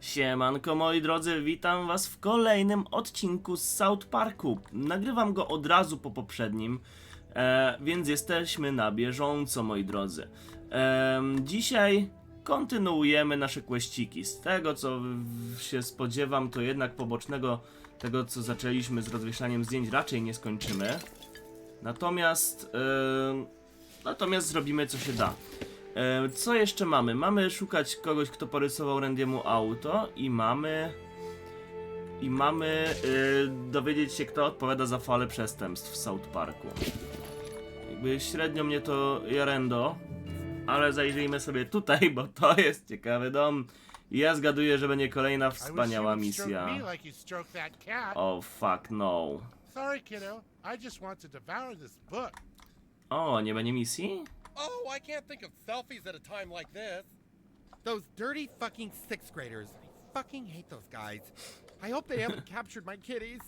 Siemanko moi drodzy, witam was w kolejnym odcinku z South Parku. Nagrywam go od razu po poprzednim, e, więc jesteśmy na bieżąco moi drodzy. Em, dzisiaj kontynuujemy nasze questyki. Z tego co się spodziewam, to jednak pobocznego tego co zaczęliśmy z rozwieszaniem zdjęć raczej nie skończymy. Natomiast, em, natomiast zrobimy co się da. Co jeszcze mamy? Mamy szukać kogoś, kto porysował Randiemu auto i mamy... I mamy e, dowiedzieć się, kto odpowiada za falę przestępstw w South Parku. Jakby średnio mnie to jarendo, ale zajrzyjmy sobie tutaj, bo to jest ciekawy dom. I ja zgaduję, że będzie kolejna wspaniała misja. Oh fuck no. O, nie będzie misji? Oh, I can't think of selfies at a time like this. Those dirty fucking sixth graders. I fucking hate those guys. I hope they haven't captured my kitties.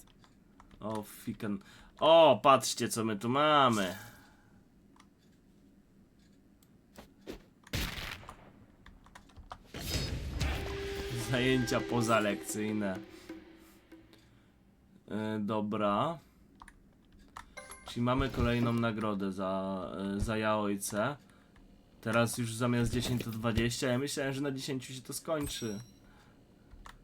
O, fikan. O, patrzcie, co my tu mamy. Zajęcia pozalekcyjne. E, dobra. Czyli mamy kolejną nagrodę za, e, za jaojce. Teraz już zamiast 10 to 20. Ja myślałem, że na 10 się to skończy.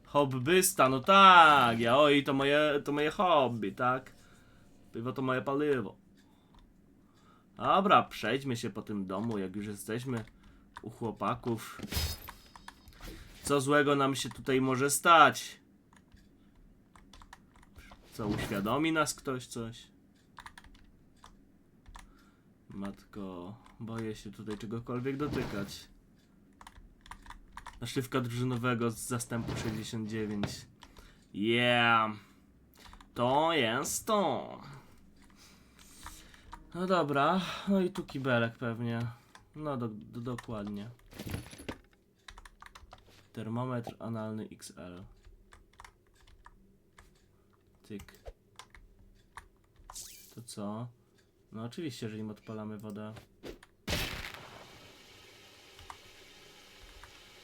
Hobbysta, no tak, ja oj, to moje, to moje hobby, tak? Piwo to moje paliwo. Dobra, przejdźmy się po tym domu, jak już jesteśmy u chłopaków. Co złego nam się tutaj może stać? Co, uświadomi nas ktoś coś? Matko, boję się tutaj czegokolwiek dotykać. Naszywka drużynowego z zastępu 69. Yeah. To jest to. No dobra, no i tu kibelek pewnie. No do, do, dokładnie. Termometr analny XL. Tyk. To co? No oczywiście, że im odpalamy wodę.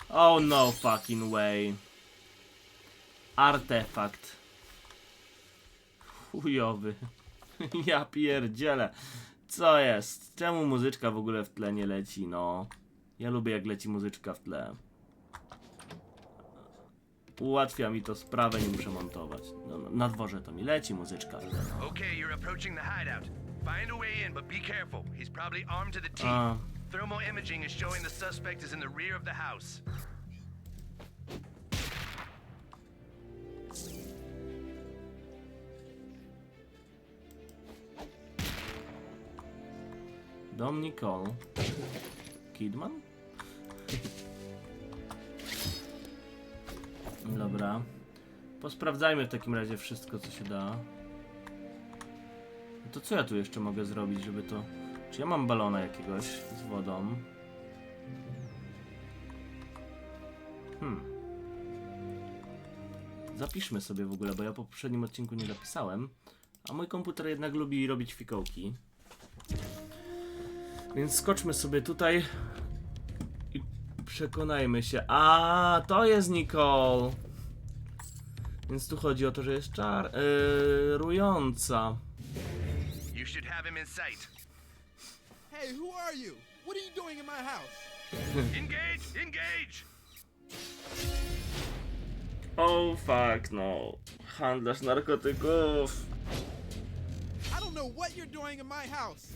Oh no fucking way. Artefakt. Chujowy. Ja pierdzielę. Co jest? Czemu muzyczka w ogóle w tle nie leci, no? Ja lubię jak leci muzyczka w tle. Ułatwia mi to sprawę, nie muszę montować. No, no, na dworze to mi leci muzyczka. Okay, you're approaching the hideout. Find a way in, but be careful. He's probably armed to the teeth. A, Thermal imaging is showing the suspect is in the rear of the house. dom Nicole. Kidman? Dobra. Posprawdzajmy w takim razie wszystko, co się da. To co ja tu jeszcze mogę zrobić, żeby to... Czy ja mam balona jakiegoś z wodą? Hmm. Zapiszmy sobie w ogóle, bo ja po poprzednim odcinku nie zapisałem. A mój komputer jednak lubi robić fikołki. Więc skoczmy sobie tutaj i przekonajmy się. A, to jest Nicole. Więc tu chodzi o to, że jest czar... Yy, rująca. You should have him in sight. Hey, who are you? What are you doing in my house? Engage! Engage! Oh fuck no. Handlarz narkotyków. I don't know what you're doing in my house.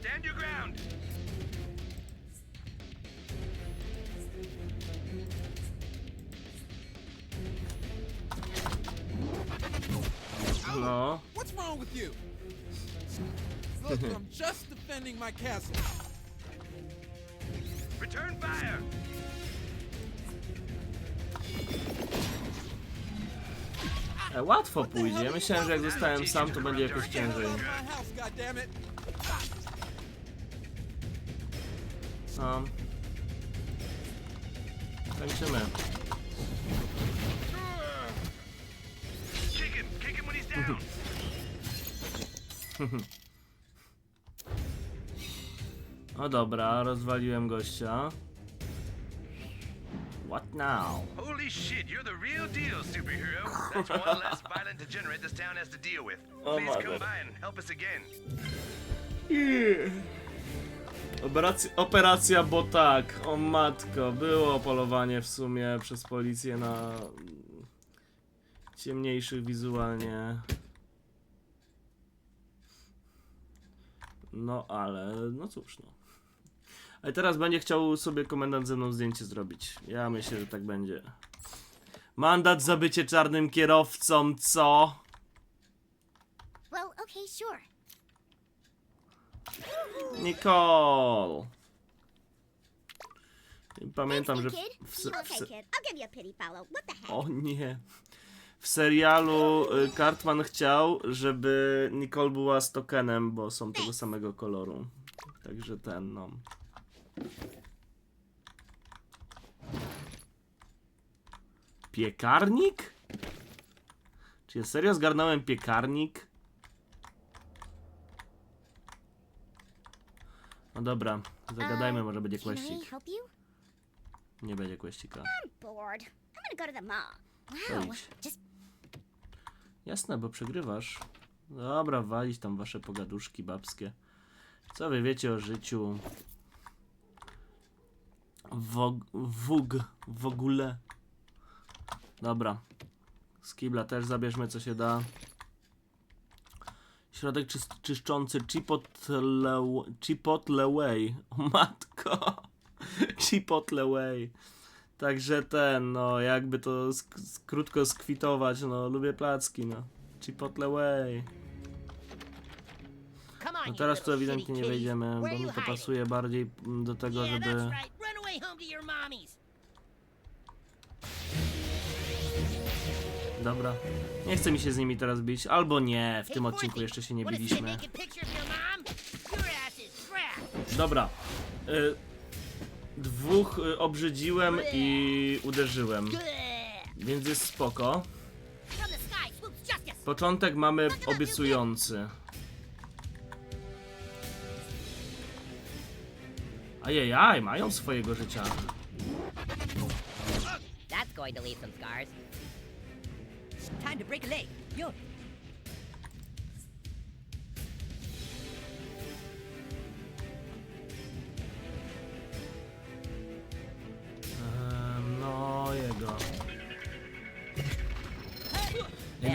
Stand your ground! No. What's wrong with you? Look, mm-hmm. I'm just defending my castle. Return fire! E, łatwo pójdzie. Myślałem, że jak zostałem sam, to będzie jakoś ciężej. My house, goddammit. No. Kończymy. Kick him! Kick him when he's down! Mhm. No dobra, rozwaliłem gościa. What now? Holy shit, you're the real deal, superhero. That's one less violent degenerate this town has to deal with. Please come by and help us again. Operacja, operacja, bo tak, o matko, było polowanie w sumie przez policję na ciemniejszych wizualnie. No ale, no cóż no. Ale teraz będzie chciał sobie komendant ze mną zdjęcie zrobić. Ja myślę, że tak będzie. Mandat za bycie czarnym kierowcą, co? Well, okay, sure. Nicole! Pamiętam, że w, w, w? O nie. W serialu y, Cartman chciał, żeby Nicole była z tokenem, bo są tego samego koloru. Także ten, no. Piekarnik? Czy ja serio zgarnąłem piekarnik? No dobra, zagadajmy, może będzie Can I kłeścik. help you? Nie będzie. I'm bored. I'm gonna go to the mall. Wow. Just Jasne, bo przegrywasz. Dobra, walić tam wasze pogaduszki babskie. Co wy wiecie o życiu? Wog, wóg, w ogóle. Dobra. Z kibla też zabierzmy co się da. Środek czyst, czyszczący Chipotle, Chipotle Way. O matko. Chipotle Way. Także ten, no jakby to sk- krótko skwitować, no lubię placki, no. Chipotle Way. No teraz tu ewidentnie nie wejdziemy, bo mi to pasuje bardziej mm, do tego, żeby... Dobra. Nie chce mi się z nimi teraz bić, albo nie, w tym odcinku jeszcze się nie biliśmy. Dobra. Y, dwóch y, obrzydziłem i uderzyłem, więc jest spoko. Początek mamy obiecujący. Ajajaj, mają swojego życia. That's going to leave some scars. Time to break a leg. Yo.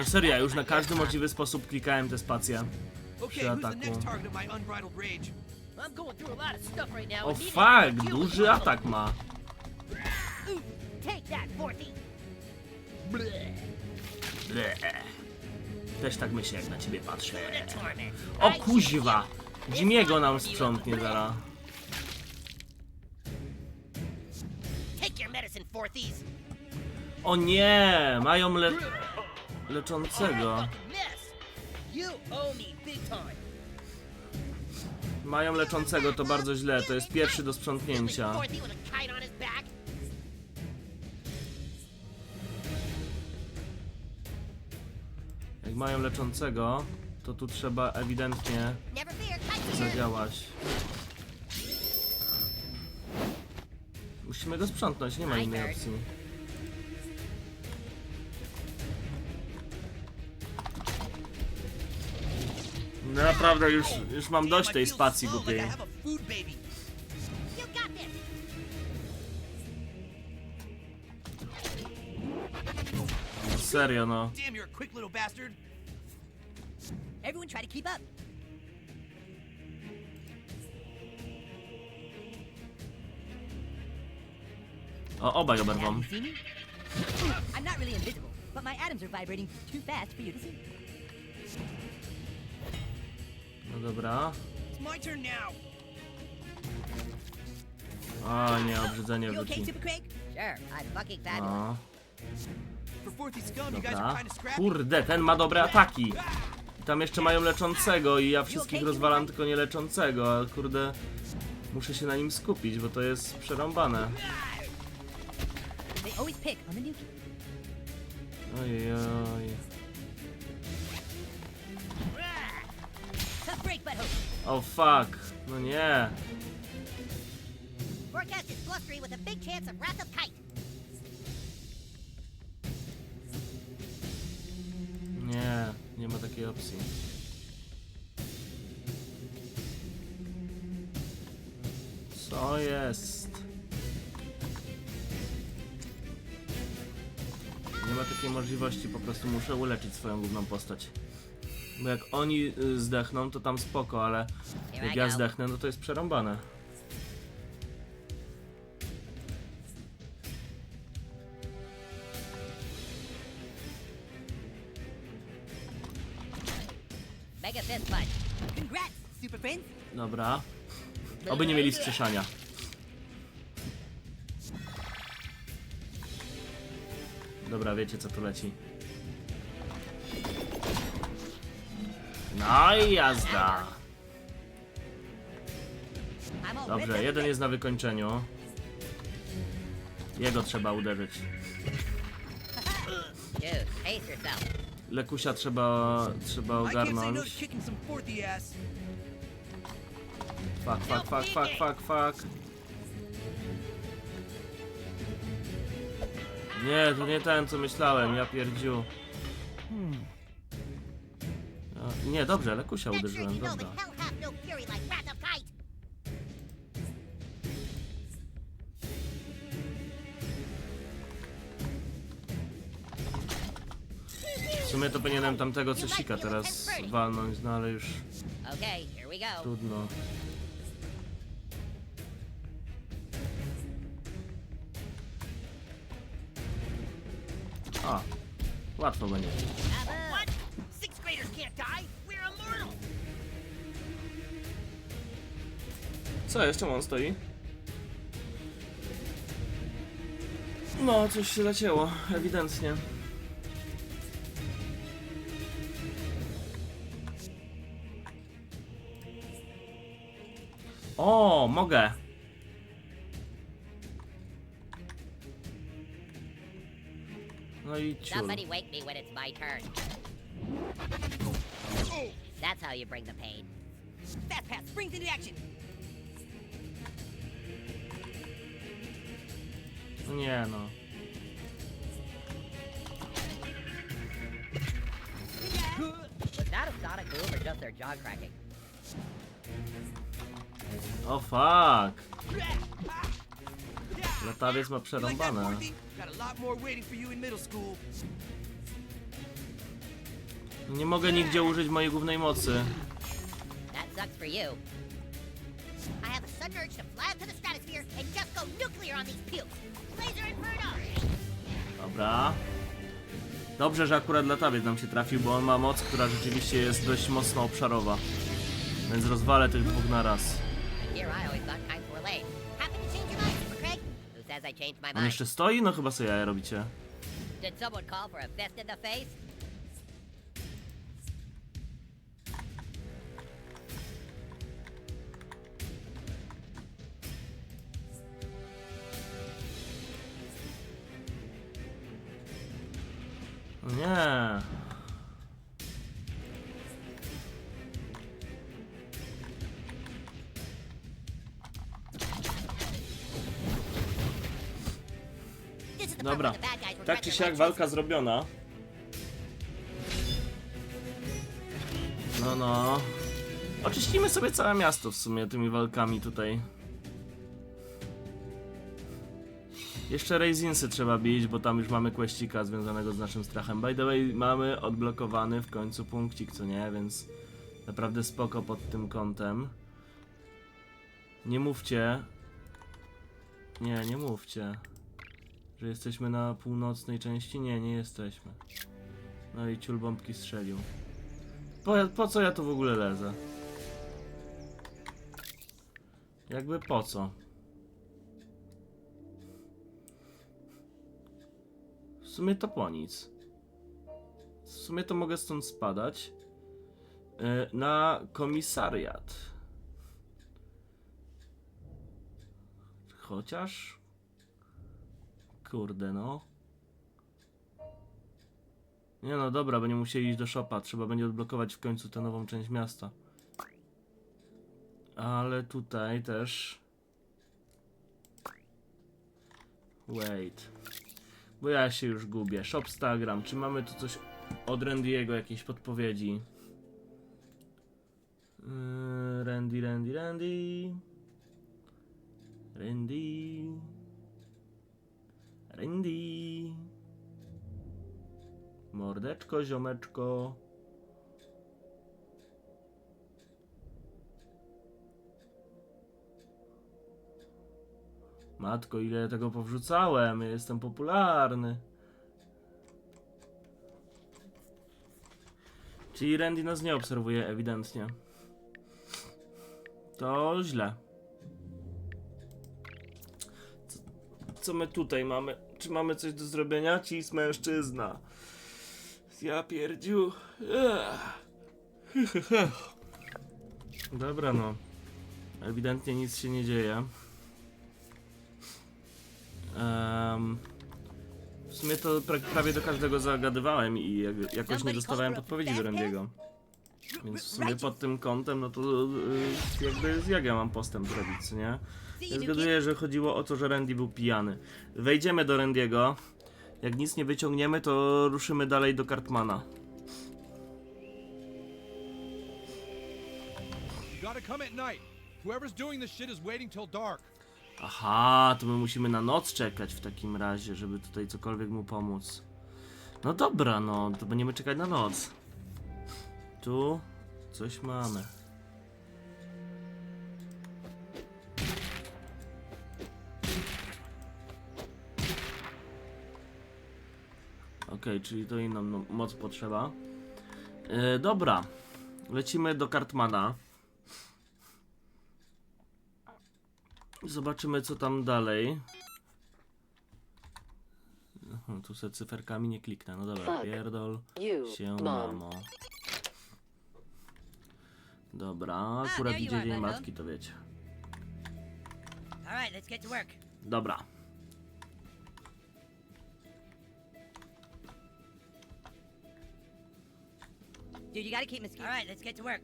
Serio, ja już na każdy możliwy sposób klikałem te spacje przy ataku. O fuck, duży atak ma. Ble. Też tak myślę, jak na ciebie patrzę. O kuźwa! Jimiego nam sprzątnie zaraz. O nie! Mają le... leczącego. Mają leczącego, to bardzo źle. To jest pierwszy do sprzątnięcia. Jak mają leczącego, to tu trzeba ewidentnie zadziałać. Musimy go sprzątnąć, nie ma innej opcji. Naprawdę już, już mam dość tej spacji głupiej. Serio no. Damn, you're a quick little bastard. Everyone try to keep up. O, obaj me? I'm not really invisible, but my atoms are vibrating too fast for you to see. No dobra. O nie, obrzydzenie wróci. Super Craig? Sure, I'm fucking fabulous. O, For Forthy scum, you guys are dobra. Kurde, ten ma dobre ataki. I tam jeszcze mają leczącego i ja wszystkich rozwalam tylko nie leczącego, a kurde... Muszę się na nim skupić, bo to jest przerąbane. They always pick on the new kid. Ojej, Oh fuck. No nie. Forecast is blustery with a big chance of wrath of. Nie, nie ma takiej opcji. Co jest? Nie ma takiej możliwości, po prostu muszę uleczyć swoją główną postać. Bo jak oni y, zdechną, to tam spoko, ale jak ja zdechnę, no to jest przerąbane. Dobra. Oby nie mieli wskrzeszania. Dobra, wiecie co tu leci. No i jazda. Dobrze, jeden jest na wykończeniu. Jego trzeba uderzyć. Lekusia trzeba, trzeba ogarnąć. Fuck, fuck, fuck, fuck, fuck, fuck. Nie, to nie ten co myślałem, ja pierdziu. Nie, dobrze, Lekusia uderzyłem, dobra. W sumie to powinienem tamtego co sika teraz walnąć, no ale już trudno. A, łatwo będzie. Co jest? Czemu on stoi? No, coś się zacięło, ewidentnie. O, mogę. No i ciul. Somebody wake me when it's my turn. That's how you bring the pain. Fast pass into action. Nie no. Was that a sonic boom or just their jaw cracking? O fuck. Latawiec ma przerąbane. Nie mogę nigdzie użyć mojej głównej mocy. That sucks for you. I have a sudden urge to fly up to the stratosphere and just go nuclear on these pukes. Dobra. Dobrze, że akurat latawiec nam się trafił, bo on ma moc, która rzeczywiście jest dość mocno obszarowa. Więc rozwalę tych dwóch na raz. On jeszcze stoi? No chyba sobie jaja robicie. Did someone call for a fist in the face? Nie. Dobra. Tak czy siak walka zrobiona. No no. Oczyścimy sobie całe miasto w sumie tymi walkami tutaj. Jeszcze Raizinsy trzeba bić, bo tam już mamy questika związanego z naszym strachem. By the way, mamy odblokowany w końcu punkcik, co nie? Więc naprawdę spoko pod tym kątem. Nie mówcie. Nie, nie mówcie. Że jesteśmy na północnej części? Nie, nie jesteśmy. No i ciul bombki strzelił. Po, po co ja tu w ogóle lezę? Jakby po co? Sumie to po nic. W sumie to mogę stąd spadać. Yy, na komisariat. Chociaż. Kurde, no. Nie no, dobra, będziemy musieli iść do shopa. Trzeba będzie odblokować w końcu tę nową część miasta. Ale tutaj też. Wait. Bo ja się już gubię. Shopstagram. Czy mamy tu coś od Randy'ego jakieś podpowiedzi. Yy, Randy, Randy, Randy. Randy. Randy. Mordeczko, ziomeczko. Matko, ile ja tego powrzucałem. Ja jestem popularny. Czyli Randy nas nie obserwuje ewidentnie. To źle. Co, co my tutaj mamy? Czy mamy coś do zrobienia? Cis mężczyzna. Ja pierdziu. Dobra no. Ewidentnie nic się nie dzieje. Em, w sumie to pra prawie do każdego zagadywałem i jak, jakoś nie dostawałem podpowiedzi do Randiego. Więc w sumie pod tym kątem, no to y, jakby jak ja mam postęp zrobić, nie? Ja zgaduję, że chodziło o to, że Randy był pijany. Wejdziemy do Randiego. Jak nic nie wyciągniemy, to ruszymy dalej do Cartmana. You gotta come at night. Whoever's doing this shit is waiting till dark. Aha, to my musimy na noc czekać w takim razie, żeby tutaj cokolwiek mu pomóc. No dobra, no, to będziemy czekać na noc. Tu coś mamy. Okej, czyli to inną no, moc potrzeba. E, dobra, lecimy do Cartmana. Zobaczymy co tam dalej. Aha, tu se cyferkami nie kliknę. No dobra, pierdol się mamo. Dobra, akurat you idzie dzień matki, to wiecie. Dobra. Dude, you gotta keep mosquitoes. All right, let's get to work.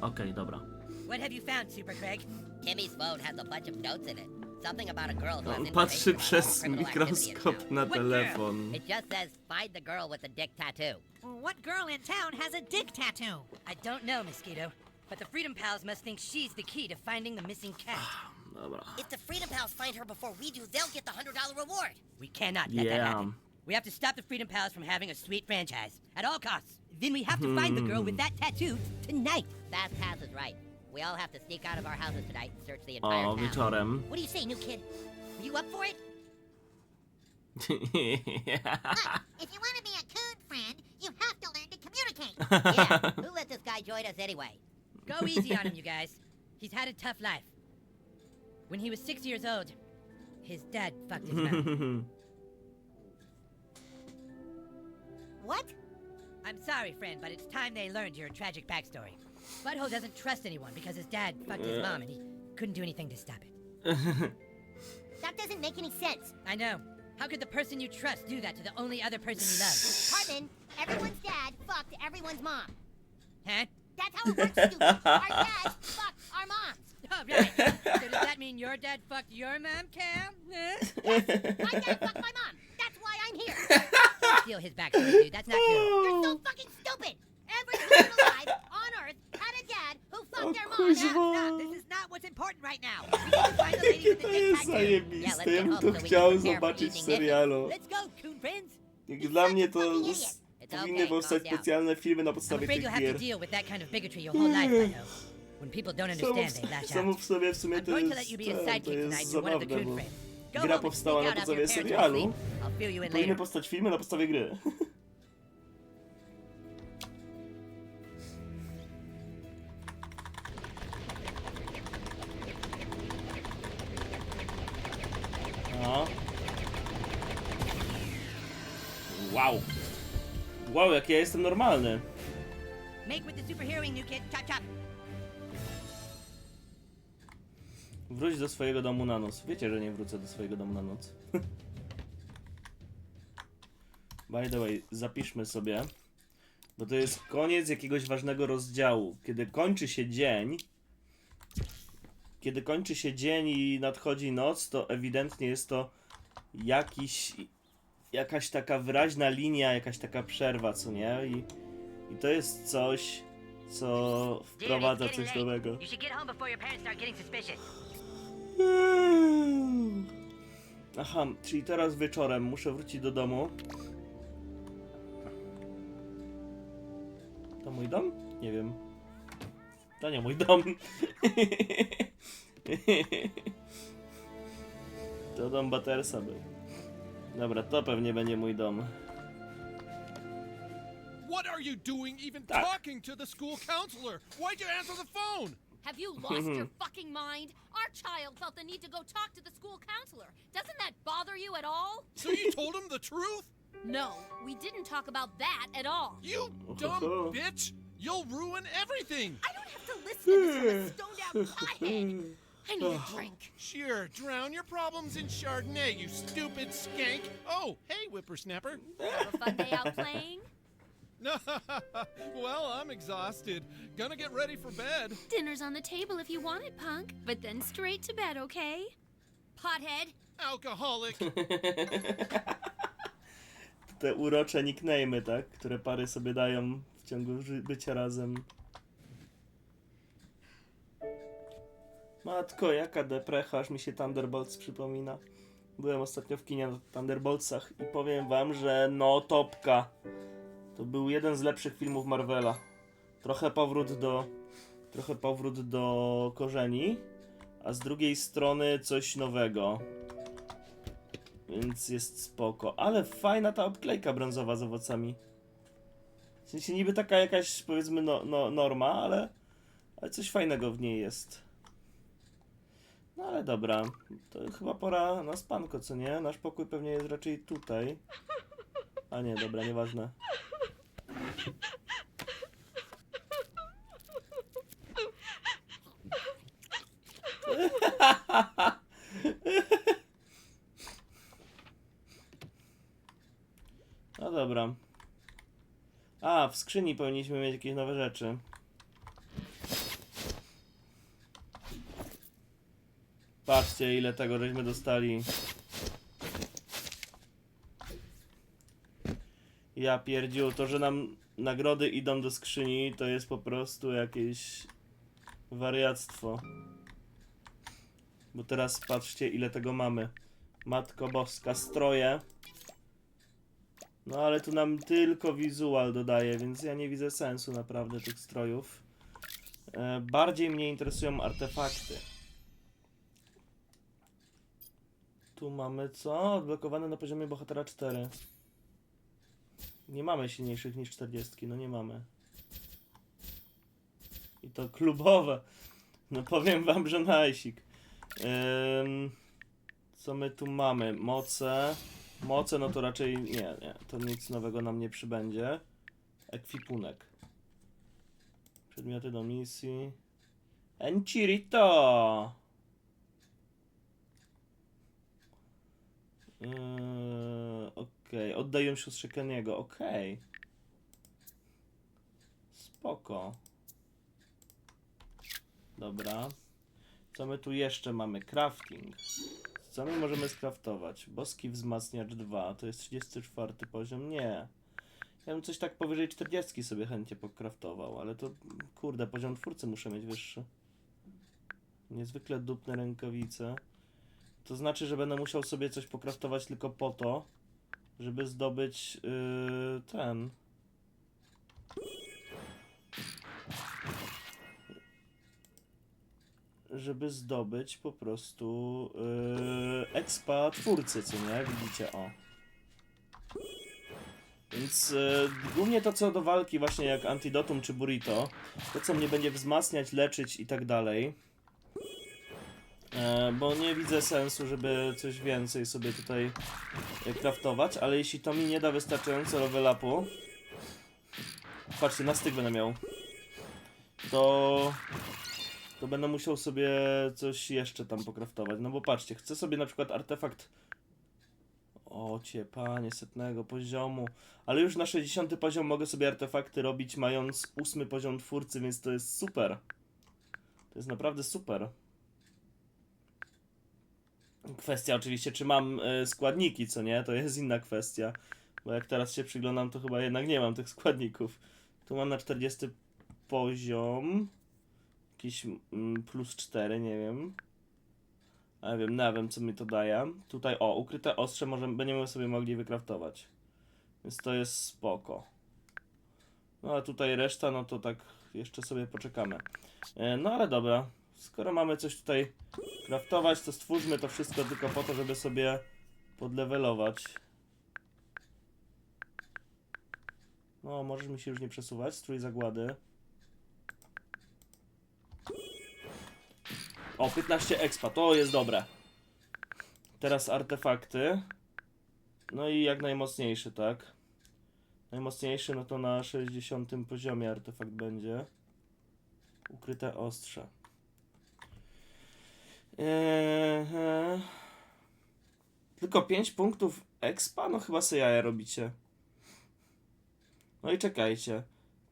Okej, dobra. What have you found, Super Craig? Timmy's phone has a bunch of notes in it. Something about a girl who has On information patrzy about all przez criminal mikroskop na What girl? telefon. It just says, find the girl with the dick tattoo. What girl in town has a dick tattoo? I don't know, Mosquito, but the Freedom Pals must think she's the key to finding the missing cat. Dobra. If the Freedom Pals find her before we do, they'll get the $100 reward. We cannot let that happen. We have to stop the Freedom Pals from having a sweet franchise at all costs. Then we have to find the girl with that tattoo tonight. Fast Pass is right. We all have to sneak out of our houses tonight and search the oh, entire O, town. wieczorem. What do you say, new kid? Are you up for it? Look, if you want to be a coon friend, you have to learn to communicate. yeah, who let this guy join us anyway? Go easy on him, you guys. He's had a tough life. When he was six years old, his dad fucked his mom. What? I'm sorry, friend, but it's time they learned your tragic backstory. Butthole doesn't trust anyone because his dad fucked his uh. mom and he couldn't do anything to stop it. That doesn't make any sense. I know. How could the person you trust do that to the only other person you love? Cartman, everyone's dad fucked everyone's mom. Huh? That's how it works, stupid. Our dads fucked our moms. Oh, right. so does that mean your dad fucked your mom, Cam? Huh? My dad fucked my mom. That's why I'm here. Don't steal his backstory, dude. That's not cool. You're so fucking stupid. Every human alive on Earth had a dad who fucked their mom. Stop, stop. This is not what's important right now. We need to tattoo. zajebiste, ja bym to chciał zobaczyć w serialu. Jak dla mnie to s- powinny powstać specjalne filmy na I'm podstawie afraid tych you'll have to gier. deal with that kind of bigotry your whole life, I know. When people don't Samo understand, they w, lash samo out. w sobie w sumie I'm to going to jest, let you be a ten, to sidekick tonight jest to one of the zabawne, coon bo friends. Go gra and powstała sneak na out after podstawie your parents serialu. sleep. I'll fill you in Powinny later. powstać filmy na podstawie gry. No. Wow. Wow, jak ja jestem normalny. Make with the superheroing, new kid. Chop chop. Wróć do swojego domu na noc. Wiecie, że nie wrócę do swojego domu na noc. By the way, zapiszmy sobie, bo to jest koniec jakiegoś ważnego rozdziału. Kiedy kończy się dzień, kiedy kończy się dzień i nadchodzi noc, to ewidentnie jest to jakiś jakaś taka wyraźna linia, jakaś taka przerwa, co nie? I, i to jest coś, co wprowadza coś nowego. Suspicious. Aha, czyli teraz wieczorem muszę wrócić do domu. To mój dom? Nie wiem. To nie mój dom. To dom Battersa był. Dobra, to pewnie będzie mój dom. What are you doing even Tak. talking to the school counselor? Why'd you answer the phone? Have you lost your fucking mind? Our child felt the need to go talk to the school counselor. Doesn't that bother you at all? So you told him the truth? No, we didn't talk about that at all. You dumb bitch! You'll ruin everything! I don't have to listen to this from a stoned out pothead. I need a oh, drink. Sure, drown your problems in Chardonnay, you stupid skank. Oh, hey, whippersnapper. Have a fun day out playing? No, well, I'm exhausted. Gonna get ready for bed. Dinner's on the table if you want it, punk. But then straight to bed, okay? Pothead. Alcoholic. Te urocze nickname'y, tak? Które pary sobie dają w ciągu ży- bycia razem. Matko, jaka deprecha, aż mi się Thunderbolts przypomina. Byłem ostatnio w kinie na Thunderboltsach i powiem wam, że no topka. To był jeden z lepszych filmów Marvela. Trochę powrót do... Trochę powrót do korzeni, a z drugiej strony coś nowego. Więc jest spoko. Ale fajna ta obklejka brązowa z owocami. W sensie niby taka jakaś powiedzmy no, no, norma, ale, ale coś fajnego w niej jest. No ale dobra, to chyba pora na spanko, co nie? Nasz pokój pewnie jest raczej tutaj. A nie, dobra, nieważne. No dobra. A, w skrzyni powinniśmy mieć jakieś nowe rzeczy. Patrzcie, ile tego żeśmy dostali. Ja pierdziu, to, że nam nagrody idą do skrzyni, to jest po prostu jakieś wariactwo. Bo teraz patrzcie, ile tego mamy. Matko Boska, stroje. No ale tu nam tylko wizual dodaje, więc ja nie widzę sensu naprawdę tych strojów. E, bardziej mnie interesują artefakty. Tu mamy co? Odblokowane na poziomie bohatera 4. Nie mamy silniejszych niż 40, no nie mamy. I to klubowe. No powiem wam, że najsik. Ym, co my tu mamy? Moce. Moce, no to raczej nie, nie. To nic nowego nam nie przybędzie. Ekwipunek. Przedmioty do misji. Enchirito! Yy, Okej, oddaję siostrze Keniego, okej. Spoko. Dobra. Co my tu jeszcze mamy? Crafting. Co my możemy skraftować? Boski wzmacniacz 2, to jest 34 poziom? Nie. Ja bym coś tak powyżej 40 sobie chętnie pokraftował, ale to kurde, poziom twórcy muszę mieć wyższy. Niezwykle dupne rękawice. To znaczy, że będę musiał sobie coś pokraftować tylko po to, żeby zdobyć yy, ten. Żeby zdobyć po prostu yy, expa twórcy, co nie? Widzicie, o. Więc yy, głównie to co do walki, właśnie jak Antidotum czy Burrito, to co mnie będzie wzmacniać, leczyć i tak dalej. E, bo nie widzę sensu, żeby coś więcej sobie tutaj e, craftować, ale jeśli to mi nie da wystarczająco level upu, patrzcie, na styk będę miał, to, to będę musiał sobie coś jeszcze tam pokraftować, no bo patrzcie, chcę sobie na przykład artefakt o panie, setnego poziomu, ale już na 60 poziom mogę sobie artefakty robić mając ósmy poziom twórcy, więc to jest super. To jest naprawdę super. Kwestia oczywiście, czy mam e, składniki, co nie? To jest inna kwestia. Bo jak teraz się przyglądam, to chyba jednak nie mam tych składników. Tu mam na 40 poziom. Jakiś mm, plus 4, nie wiem. Ale wiem, nie wiem co mi to daje. Tutaj, o, ukryte ostrze możemy, będziemy sobie mogli wykraftować. Więc to jest spoko. No a tutaj reszta, no to tak jeszcze sobie poczekamy. E, no ale dobra, skoro mamy coś tutaj craftować, to stwórzmy to wszystko tylko po to, żeby sobie podlewelować. No, możesz mi się już nie przesuwać, strój zagłady. O, 15 expa, to jest dobre. Teraz artefakty. No i jak najmocniejszy, tak? Najmocniejszy, no to na 60 poziomie artefakt będzie. Ukryte ostrze. Eee, tylko 5 punktów expa? No chyba sobie jaja robicie. No i czekajcie.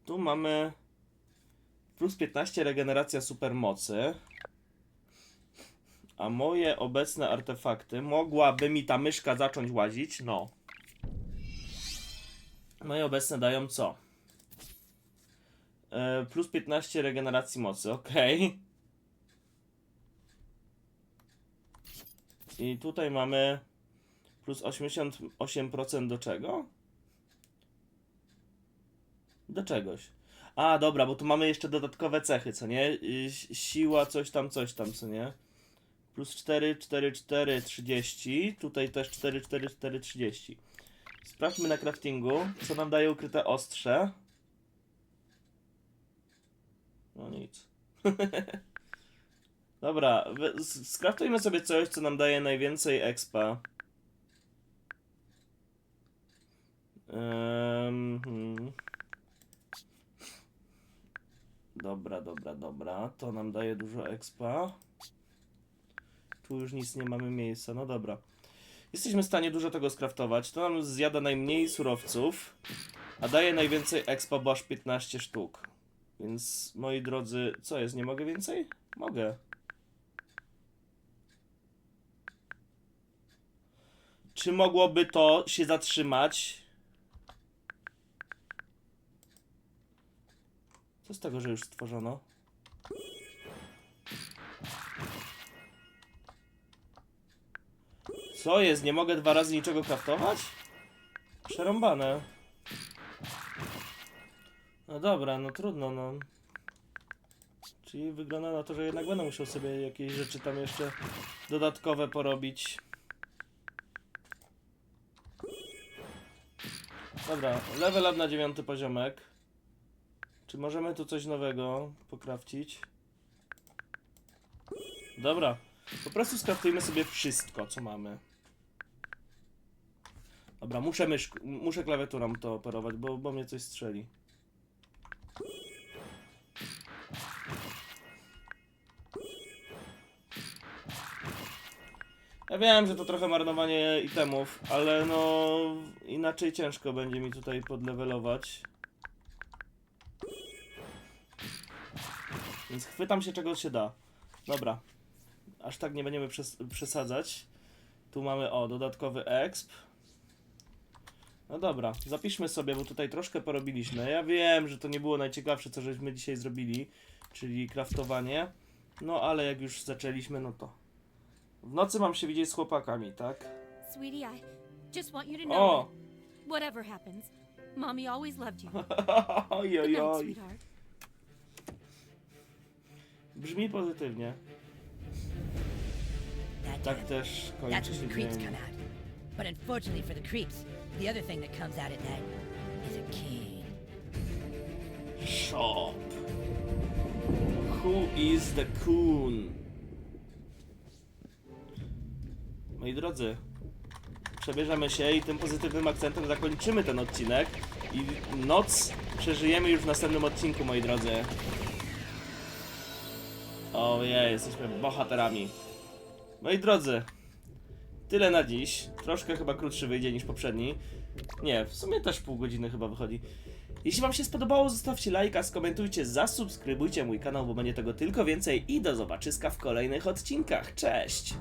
Tu mamy plus 15 regeneracja supermocy. A moje obecne artefakty mogłaby mi ta myszka zacząć łazić? No. Moje obecne dają co? E, plus 15 regeneracji mocy, ok. I tutaj mamy plus 88% do czego? Do czegoś. A, dobra, bo tu mamy jeszcze dodatkowe cechy, co nie? Y, Siła, coś tam, coś tam, co nie? Plus 4, 4, 4, 30. Tutaj też 4, 4, 4, 30. Sprawdźmy na craftingu, co nam daje ukryte ostrze. No nic. Dobra, skraftujmy sobie coś, co nam daje najwięcej expa. Hmm. Dobra, dobra, dobra. To nam daje dużo expa. Tu już nic nie mamy miejsca, no dobra. Jesteśmy w stanie dużo tego skraftować. To nam zjada najmniej surowców, a daje najwięcej expa, bo aż 15 sztuk. Więc moi drodzy, co jest? Nie mogę więcej? Mogę. Czy mogłoby to się zatrzymać? Co z tego, że już stworzono? Co jest? Nie mogę dwa razy niczego kraftować? Przerąbane. No dobra, no trudno, no. Czyli wygląda na to, że jednak będę musiał sobie jakieś rzeczy tam jeszcze dodatkowe porobić. Dobra, level up na dziewiąty poziomek. Czy możemy tu coś nowego pokrawcić? Dobra, po prostu skraftujmy sobie wszystko, co mamy. Dobra, muszę mysz, muszę klawiaturą to operować, bo, bo mnie coś strzeli. Ja wiem, że to trochę marnowanie itemów, ale no inaczej ciężko będzie mi tutaj podlewelować. Więc chwytam się czego się da. Dobra. Aż tak nie będziemy przes przesadzać. Tu mamy, o, dodatkowy exp. No dobra, zapiszmy sobie, bo tutaj troszkę porobiliśmy. Ja wiem, że to nie było najciekawsze, co żeśmy dzisiaj zrobili, czyli craftowanie. No ale jak już zaczęliśmy, no to. W nocy mam się widzieć z chłopakami, tak? Sweetie, I just want you to know O! whatever happens, Mommy always loved you. Oj, Good oj, night, oj. sweetheart. Brzmi pozytywnie. That Tak time, też that's kończy when się the creeps dzień. come out. But unfortunately for the creeps, the other thing that comes out at night is a king. Shop. Who is the coon? Moi drodzy, przebierzemy się i tym pozytywnym akcentem zakończymy ten odcinek. I noc przeżyjemy już w następnym odcinku, moi drodzy. Ojej, jesteśmy bohaterami. Moi drodzy, tyle na dziś. Troszkę chyba krótszy wyjdzie niż poprzedni. Nie, w sumie też pół godziny chyba wychodzi. Jeśli Wam się spodobało, zostawcie lajka, skomentujcie, zasubskrybujcie mój kanał, bo będzie tego tylko więcej i do zobaczyska w kolejnych odcinkach. Cześć!